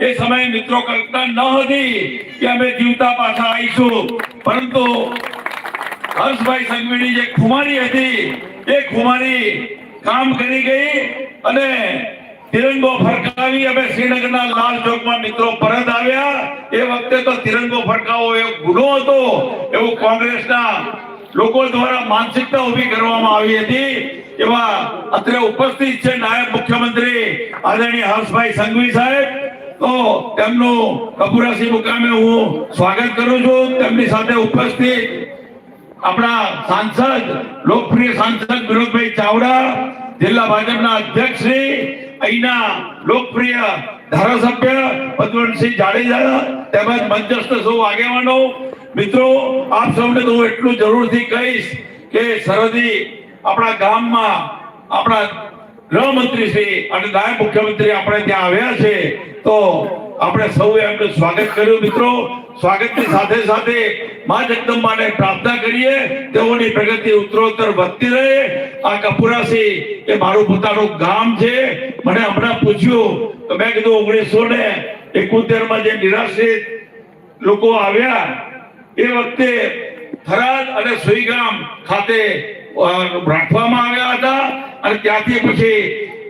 એ સમયે મિત્રો કલ્પના ન હતી કે અમે જીવતા પાછા આવીશું. પરંતુ હર્ષભાઈ સંઘવીની જે ખુમારી હતી, એ ખુમારી કામ કરી ગઈ અને તિરંગો ફરકાવી અમે શ્રીનગરના લાલ ચોકમાં મિત્રો પરત આવ્યા. એ વખતે તો તિરંગો ફરકાવો એવો ગુનો હતો એવું કોંગ્રેસના લોકો દ્વારા માનસિકતા ઊભી કરવામાં આવી હતી. એવા અત્રે ઉપસ્થિત છે નાયબ મુખ્યમંત્રી આદરણીય હર્ષભાઈ સંઘવી સાહેબ. તો તેમનું કપુરાસી મુકામે હું સ્વાગત કરું છું. તેમની સાથે ઉપસ્થિત આપણા સાંસદ, લોકપ્રિય સાંસદ વિનોદભાઈ ચાવડા, જિલ્લા ભાજપના અધ્યક્ષ શ્રી, અહીંના લોકપ્રિય ધારાસભ્ય પદવંતસિંહ જાડેજા તેમજ મંચસ્થ સૌ આગેવાનો. મિત્રો, આપ સૌને તો એટલું જરૂરથી કહીશ કે સરહદી આપણા ગામમાં આપણા ગૃહમંત્રી અને નાયબ મુખ્યમંત્રી આપણે ત્યાં આવ્યા છે, તો આપણે સૌએ એમનું સ્વાગત કર્યું. મિત્રો, સ્વાગતની સાથે સાથે મા જગદંબાને પ્રાર્થના કરીએ, તેઓની પ્રગતિ ઉત્તરોત્તર વધતી રહે. આ કપુરાસી એ મારું પોતાનું ગામ છે. મને હમણાં પૂછ્યું, તો મેં કીધું ઓગણીસો ને એકોતેરમાં જે નિરાશ્રિત લોકો આવ્યા, એ વખતે થરાદ અને સુઈગામ ખાતે રાખવામાં આવ્યા હતા. અને ત્યાંથી પછી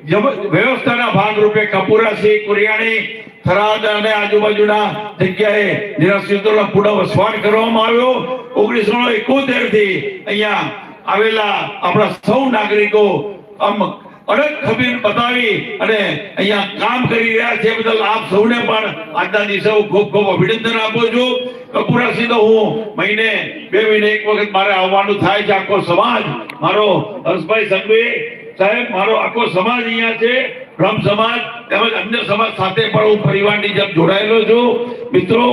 વ્યવસ્થાના વ્યવસ્થાના ભાગરૂપે કપુરાસી કુરિયાણી, થરાદ અને આજુબાજુના જગ્યાએ નિરાશ્રિતોનો પુનઃ વસવાટ કરવામાં આવ્યો. ઓગણીસો એકોતેરથી અહીંયા આવેલા આપણા સૌ નાગરિકો આમ અડગ ખબીર બતાવી અને અહીંયા કામ કરી રહ્યા છે. બદલ આપ સૌને પણ આજના દિવસે હું ખૂબ ખૂબ અભિનંદન આપું છું. કપૂરાસી તો હું મહિને, બે મહિને એક વખત મારે આવવાનું થાય છે. આખો સમાજ, મારો હર્ષભાઈ સંઘવી સાહેબ, મારો આખો સમાજ અહીંયા છે. બ્રહ્મ સમાજ તેમજ અન્ય સમાજ સાથે પણ હું પરિવારની જેમ જોડાયેલો છું. મિત્રો,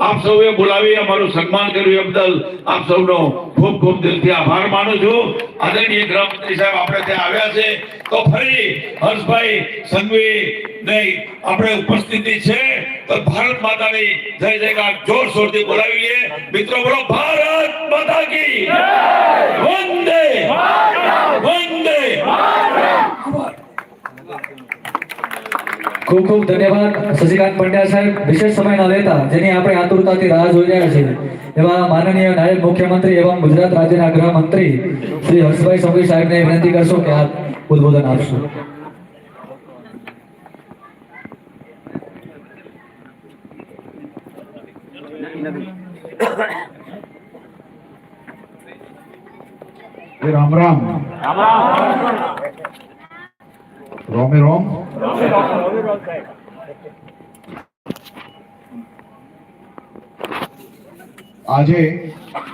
આપ સૌએ બોલાવી અમારું સન્માન કર્યું એ બદલ આપ સૌનો ખૂબ ખૂબ દિલથી આભાર માનું છું. આદરણીય ગૃહમંત્રી સાહેબ, આપણે ત્યાં આવ્યા છે. તો ફરી હર્ષભાઈ સંઘવી નહીં, આપણે ઉપસ્થિતિ છે. તો ભારત માતાની જય જયકાર જોરશોરથી બોલાવીએ. મિત્રો, બોલો, ભારત માતા કી વંદે વંદે ખૂબ ખૂબ ધન્યવાદ શશિકાંત પંડ્યા સાહેબ. વિશેષ સમય ન લેતા જેની આપણે આતુરતાથી રાહ જોઈ રહ્યા છીએ. એવા માનનીય નાયબ મુખ્યમંત્રી એવં ગુજરાત રાજ્યના ગૃહમંત્રી શ્રી હર્ષભાઈ સંઘવી સાહેબને વિનંતી કરશો કે આપ ઉદ્બોધન આપશો. રામ. રામ રામ. રોમે રોમ આજે